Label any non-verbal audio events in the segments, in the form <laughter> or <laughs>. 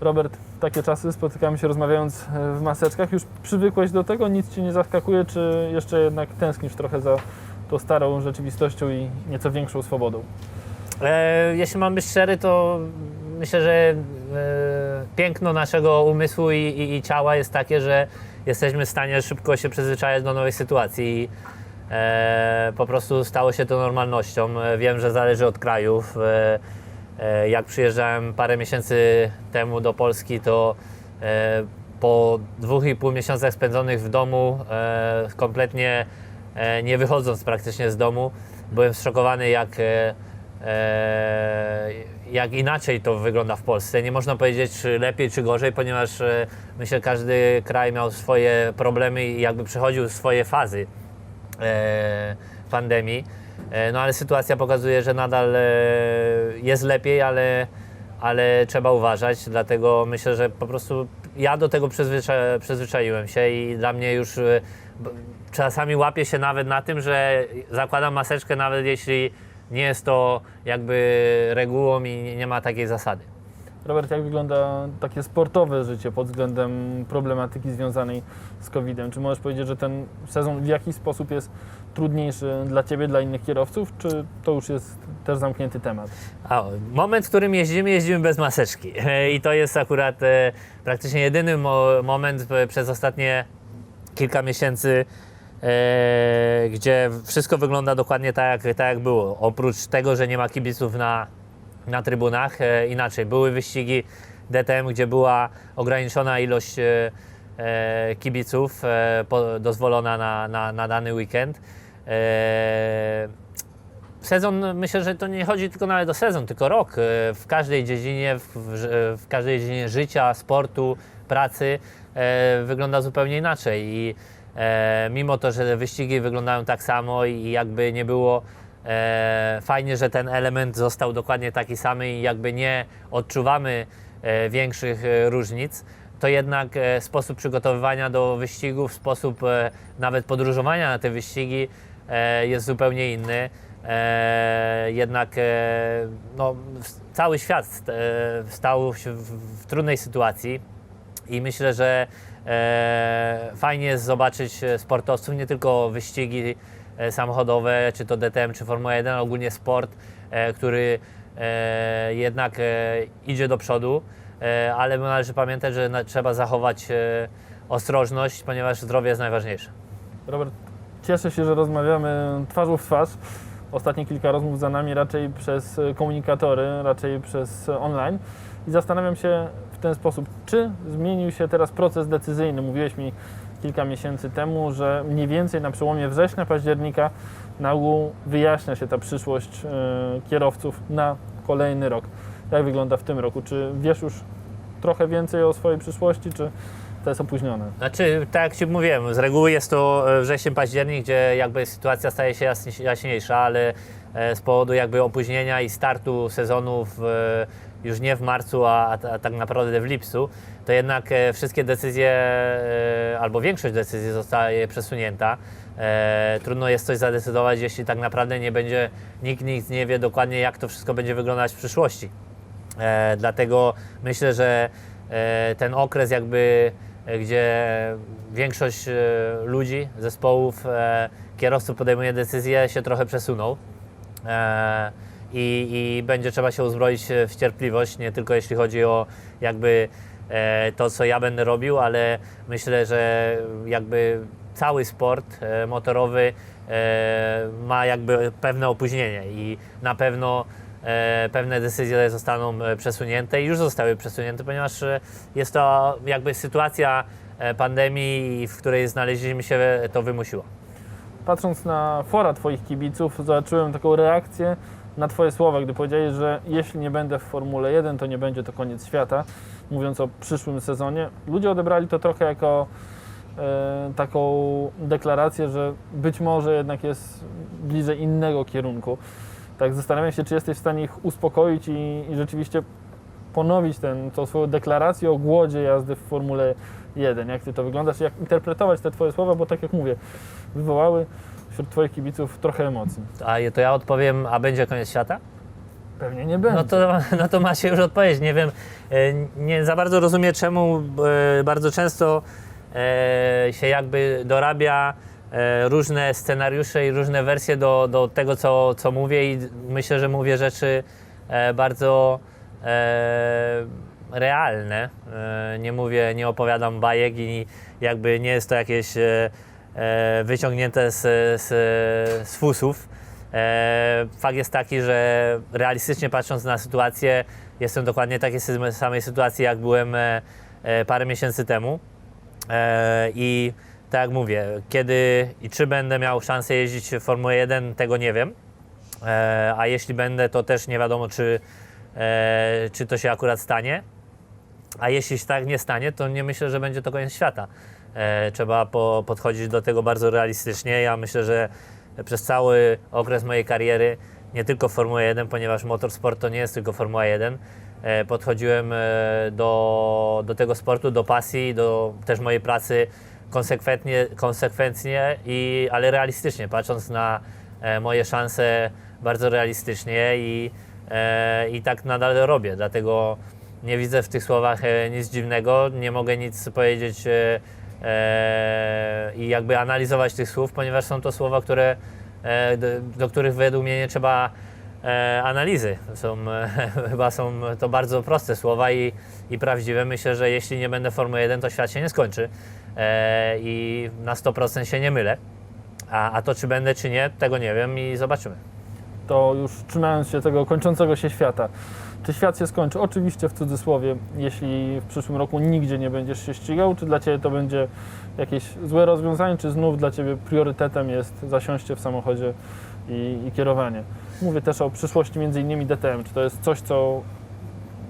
Robert, takie czasy, spotykamy się rozmawiając e, w maseczkach. Już przywykłeś do tego? Nic Ci nie zaskakuje, czy jeszcze jednak tęsknisz trochę za tą starą rzeczywistością i nieco większą swobodą? E, jeśli mam być szczery, to myślę, że e, piękno naszego umysłu i, i, i ciała jest takie, że jesteśmy w stanie szybko się przyzwyczajać do nowej sytuacji. E, po prostu stało się to normalnością. E, Wiem, że zależy od krajów. E, jak przyjeżdżałem parę miesięcy temu do Polski, to e, po dwóch i pół miesiącach spędzonych w domu, e, kompletnie e, nie wychodząc praktycznie z domu, byłem zszokowany, jak, e, e, jak inaczej to wygląda w Polsce. Nie można powiedzieć, czy lepiej, czy gorzej, ponieważ e, myślę, każdy kraj miał swoje problemy i jakby przechodził swoje fazy e, pandemii. E, no ale sytuacja pokazuje, że nadal e, jest lepiej, ale, ale trzeba uważać. Dlatego myślę, że po prostu ja do tego przyzwycza, przyzwyczaiłem się i dla mnie już e, czasami łapię się nawet na tym, że zakładam maseczkę, nawet jeśli nie jest to jakby regułą i nie ma takiej zasady. Robert, jak wygląda takie sportowe życie pod względem problematyki związanej z COVID-em? Czy możesz powiedzieć, że ten sezon w jakiś sposób jest trudniejszy dla Ciebie, dla innych kierowców, czy to już jest też zamknięty temat? A, moment, w którym jeździmy, jeździmy bez maseczki. <laughs> I to jest akurat e, praktycznie jedyny mo moment e, przez ostatnie kilka miesięcy, e, gdzie wszystko wygląda dokładnie tak, jak- tak, jak było. Oprócz tego, że nie ma kibiców na, na trybunach, e, inaczej. Były wyścigi DTM, gdzie była ograniczona ilość e, e, kibiców dozwolona na, na, na dany weekend. Sezon, myślę, że to nie chodzi tylko nawet o sezon, tylko rok. W każdej dziedzinie, w, w, każdej dziedzinie życia, sportu, pracy wygląda zupełnie inaczej. I mimo to, że wyścigi wyglądają tak samo i jakby nie było fajnie, że ten element został dokładnie taki sam i jakby nie odczuwamy e, większych e, różnic, to jednak e, sposób przygotowywania do wyścigów, sposób e, nawet podróżowania na te wyścigi e, jest zupełnie inny. E, jednak e, no, cały świat st- e, stał się w, trudnej sytuacji i myślę, że e, fajnie jest zobaczyć e, sportowców, nie tylko wyścigi e, samochodowe, czy to DTM, czy Formuła 1, ale ogólnie sport, e, który e, jednak e, idzie do przodu, e, ale należy pamiętać, że trzeba zachować e, ostrożność, ponieważ zdrowie jest najważniejsze. Robert, cieszę się, że rozmawiamy twarzą w twarz. Ostatnie kilka rozmów za nami raczej przez e, komunikatory, raczej przez e, online. I zastanawiam się w ten sposób, czy zmienił się teraz proces decyzyjny. Mówiłeś mi kilka miesięcy temu, że mniej więcej na przełomie września, października na ogół wyjaśnia się ta przyszłość e, kierowców na kolejny rok. Jak wygląda w tym roku? Czy wiesz już trochę więcej o swojej przyszłości, czy to jest opóźnione? Znaczy, tak jak Ci mówiłem, z reguły jest to e, wrzesień, październik, gdzie jakby sytuacja staje się jaśniejsza, ale z powodu jakby opóźnienia i startu sezonu w, e, już nie w marcu, a, a, tak naprawdę w lipcu, to jednak e, wszystkie decyzje, e, albo większość decyzji zostaje przesunięta. E, trudno jest coś zadecydować, jeśli tak naprawdę nie będzie, nikt nic nie wie dokładnie, jak to wszystko będzie wyglądać w przyszłości. E, dlatego myślę, że e, ten okres jakby, e, gdzie większość e, ludzi, zespołów, e, kierowców podejmuje decyzje, się trochę przesunął. E, i, I będzie trzeba się uzbroić e, w cierpliwość, nie tylko jeśli chodzi o jakby e, to, co ja będę robił, ale myślę, że jakby cały sport motorowy ma jakby pewne opóźnienie i na pewno pewne decyzje zostaną przesunięte i już zostały przesunięte, ponieważ jest to jakby sytuacja pandemii, w której znaleźliśmy się, to wymusiła. Patrząc na fora Twoich kibiców, zobaczyłem taką reakcję na Twoje słowa, gdy powiedziałeś, że jeśli nie będę w Formule 1, to nie będzie to koniec świata, mówiąc o przyszłym sezonie. Ludzie odebrali to trochę jako e, taką deklarację, że być może jednak jest bliżej innego kierunku. Tak zastanawiam się, czy jesteś w stanie ich uspokoić i, i rzeczywiście ponowić ten, tą swoją deklarację o głodzie jazdy w Formule 1. Jak Ty to wyglądasz? Jak interpretować te Twoje słowa, bo tak jak mówię, wywołały wśród Twoich kibiców trochę emocji. A to ja odpowiem, a będzie koniec świata? Pewnie nie będzie. No to, no to macie już odpowiedź. Nie wiem, e, nie za bardzo rozumiem, czemu e, bardzo często e, się jakby dorabia różne scenariusze i różne wersje do, do tego, co, co mówię i myślę, że mówię rzeczy bardzo realne. E, nie mówię, nie opowiadam bajek i jakby nie jest to jakieś e, e, wyciągnięte z, z, z fusów. E, fakt jest taki, że realistycznie patrząc na sytuację, jestem dokładnie w takiej samej sytuacji, jak byłem e, e, parę miesięcy temu. E, I tak jak mówię, kiedy i czy będę miał szansę jeździć w Formule 1, tego nie wiem. E, a jeśli będę, to też nie wiadomo, czy, e, czy to się akurat stanie. A jeśli się tak nie stanie, to nie myślę, że będzie to koniec świata. E, trzeba po, podchodzić do tego bardzo realistycznie. Ja myślę, że przez cały okres mojej kariery, nie tylko w Formule 1, ponieważ motorsport to nie jest tylko Formuła 1, e, podchodziłem do, do tego sportu, do pasji, do też mojej pracy konsekwentnie, konsekwentnie i, ale realistycznie, patrząc na moje szanse bardzo realistycznie i, i tak nadal robię. Dlatego nie widzę w tych słowach e, nic dziwnego, nie mogę nic powiedzieć e, e, i jakby analizować tych słów, ponieważ są to słowa, które, e, do, których według mnie nie trzeba e, analizy. Są, e, <laughs> chyba są to bardzo proste słowa i, i prawdziwe. Myślę, że jeśli nie będę Formuły 1, to świat się nie skończy e, i na 100% się nie mylę. A, a to czy będę, czy nie, tego nie wiem i zobaczymy. To już trzymając się tego kończącego się świata. Czy świat się skończy? Oczywiście w cudzysłowie, jeśli w przyszłym roku nigdzie nie będziesz się ścigał, czy dla Ciebie to będzie jakieś złe rozwiązanie, czy znów dla Ciebie priorytetem jest zasiąście w samochodzie i, i kierowanie? Mówię też o przyszłości między innymi DTM. Czy to jest coś, co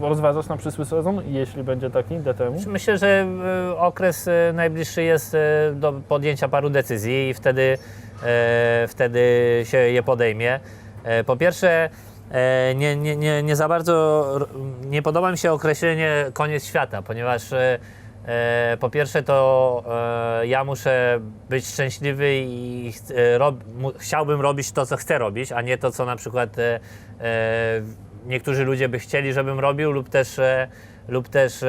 rozważasz na przyszły sezon, jeśli będzie taki DTM? Myślę, że e, okres e, najbliższy jest e, do podjęcia paru decyzji i wtedy, wtedy się je podejmie. E, Po pierwsze, e, nie, nie, nie, nie za bardzo nie podoba mi się określenie koniec świata, ponieważ e, po pierwsze to ja muszę być szczęśliwy i chciałbym robić to, co chcę robić, a nie to, co na przykład niektórzy ludzie by chcieli, żebym robił lub też, lub też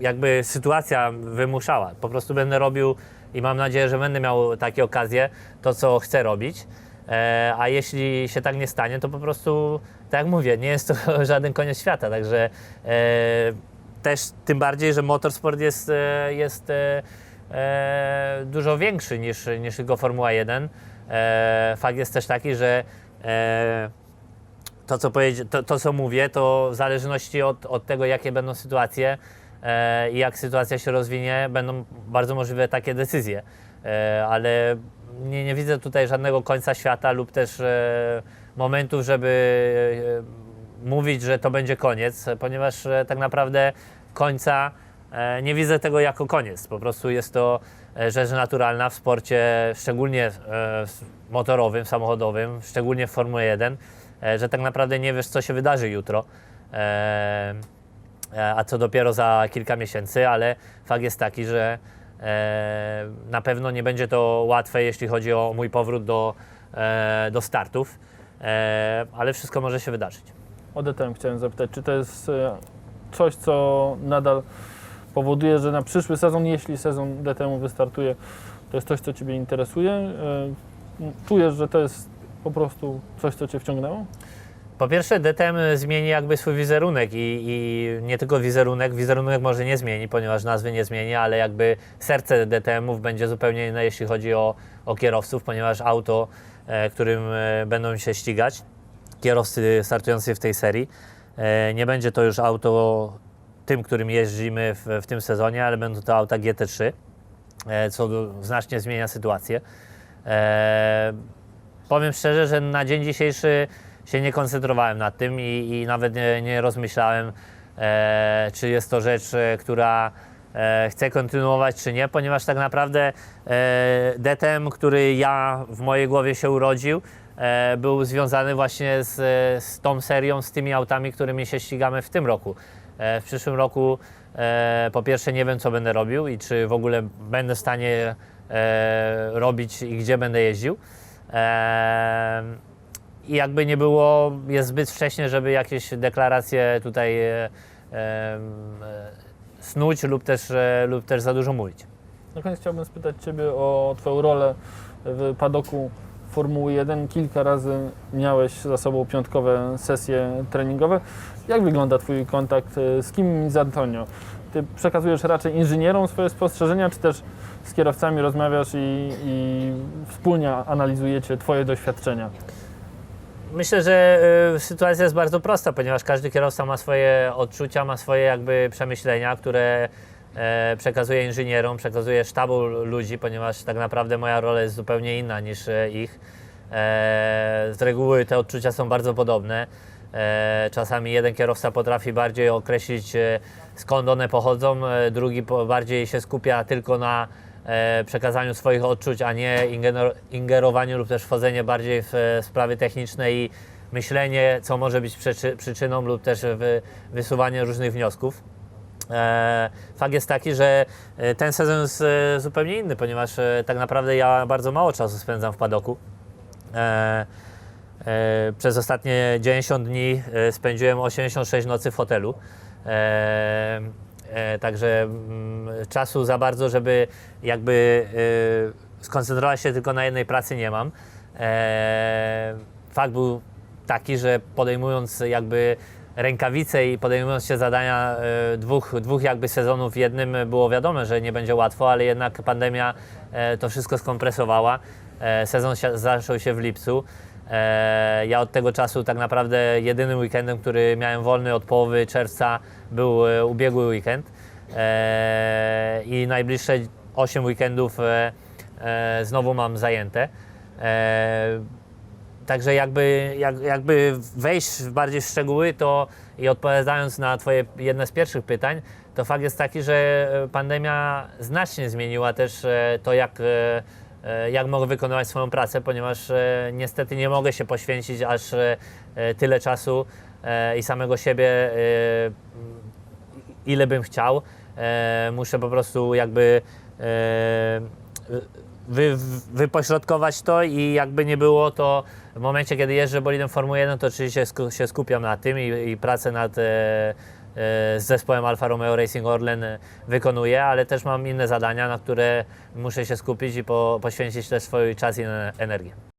jakby sytuacja wymuszała. Po prostu będę robił i mam nadzieję, że będę miał takie okazje, to co chcę robić. E, a jeśli się tak nie stanie, to po prostu, tak jak mówię, nie jest to <laughs> żaden koniec świata. Także e, też tym bardziej, że motorsport jest, e, jest dużo większy niż, niż tylko Formuła 1. E, fakt jest też taki, że to, co to, to, co mówię, to w zależności od, od tego, jakie będą sytuacje i jak sytuacja się rozwinie, będą bardzo możliwe takie decyzje. E, ale nie, nie widzę tutaj żadnego końca świata lub też e, momentów, żeby e, mówić, że to będzie koniec, ponieważ tak naprawdę końca nie widzę tego jako koniec. Po prostu jest to rzecz naturalna w sporcie, szczególnie motorowym, samochodowym, szczególnie w Formule 1, e, że tak naprawdę nie wiesz, co się wydarzy jutro. A co dopiero za kilka miesięcy, ale fakt jest taki, że na pewno nie będzie to łatwe, jeśli chodzi o mój powrót do, e, do startów, e, ale wszystko może się wydarzyć. O DTM chciałem zapytać, czy to jest e, coś, co nadal powoduje, że na przyszły sezon, jeśli sezon DTM wystartuje, to jest coś, co Ciebie interesuje? E, Czujesz, że to jest po prostu coś, co Cię wciągnęło? Po pierwsze, DTM zmieni jakby swój wizerunek i, i nie tylko wizerunek, wizerunek może nie zmieni, ponieważ nazwy nie zmieni, ale jakby serce DTM-ów będzie zupełnie inne, jeśli chodzi o, o kierowców, ponieważ auto, e, którym e, będą się ścigać, kierowcy startujący w tej serii, e, nie będzie to już auto tym, którym jeździmy w, w tym sezonie, ale będą to auta GT3, e, co znacznie zmienia sytuację. E, powiem szczerze, że na dzień dzisiejszy się nie koncentrowałem nad tym i, i nawet nie, nie rozmyślałem, e, czy jest to rzecz, e, która e, chcę kontynuować, czy nie, ponieważ tak naprawdę e, DTM, który ja w mojej głowie się urodził, e, był związany właśnie z, z tą serią, z tymi autami, którymi się ścigamy w tym roku. E, w przyszłym roku e, po pierwsze nie wiem, co będę robił i czy w ogóle będę w stanie e, robić i gdzie będę jeździł. E, i jakby nie było, jest zbyt wcześnie, żeby jakieś deklaracje tutaj e, e, snuć lub też, e, lub też za dużo mówić. Na koniec chciałbym spytać Ciebie o Twoją rolę w padoku Formuły 1. Kilka razy miałeś za sobą piątkowe sesje treningowe. Jak wygląda Twój kontakt e, z kim z Antonio? Ty przekazujesz raczej inżynierom swoje spostrzeżenia, czy też z kierowcami rozmawiasz i, i wspólnie analizujecie Twoje doświadczenia? Myślę, że y, sytuacja jest bardzo prosta, ponieważ każdy kierowca ma swoje odczucia, ma swoje jakby przemyślenia, które e, przekazuje inżynierom, przekazuje sztabu ludzi, ponieważ tak naprawdę moja rola jest zupełnie inna niż e, ich. E, z reguły te odczucia są bardzo podobne. E, czasami jeden kierowca potrafi bardziej określić e, skąd one pochodzą, e, drugi po, bardziej się skupia tylko na przekazaniu swoich odczuć, a nie ingerowaniu lub też wchodzenie bardziej w e, sprawy techniczne i myślenie, co może być przyczy- przyczyną lub też wysuwanie różnych wniosków. E, fakt jest taki, że e, ten sezon jest e, zupełnie inny, ponieważ e, tak naprawdę ja bardzo mało czasu spędzam w padoku. E, e, przez ostatnie 90 dni e, spędziłem 86 nocy w hotelu. E, także mm, czasu za bardzo, żeby jakby e, skoncentrować się tylko na jednej pracy nie mam. E, fakt był taki, że podejmując jakby rękawice i podejmując się zadania dwóch, dwóch jakby sezonów w jednym było wiadome, że nie będzie łatwo, ale jednak pandemia to wszystko skompresowała. Sezon zaczął się w lipcu. E, Ja od tego czasu tak naprawdę jedynym weekendem, który miałem wolny od połowy czerwca był e, ubiegły weekend. E, I najbliższe 8 weekendów znowu mam zajęte. Także jakby, jak, jakby wejść w bardziej w szczegóły, to i odpowiadając na Twoje jedne z pierwszych pytań, to fakt jest taki, że pandemia znacznie zmieniła też to, jak, jak mogę wykonywać swoją pracę, ponieważ e, niestety nie mogę się poświęcić aż e, e, tyle czasu e, i samego siebie, e, ile bym chciał. E, Muszę po prostu jakby e, wy, wypośrodkować to i jakby nie było to w momencie, kiedy jeżdżę bolidem Formuły 1, to oczywiście się skupiam na tym i, i pracę nad e, e, z zespołem Alfa Romeo Racing Orlen e, wykonuję, ale też mam inne zadania, na które muszę się skupić i po, poświęcić też swój czas i e- energię.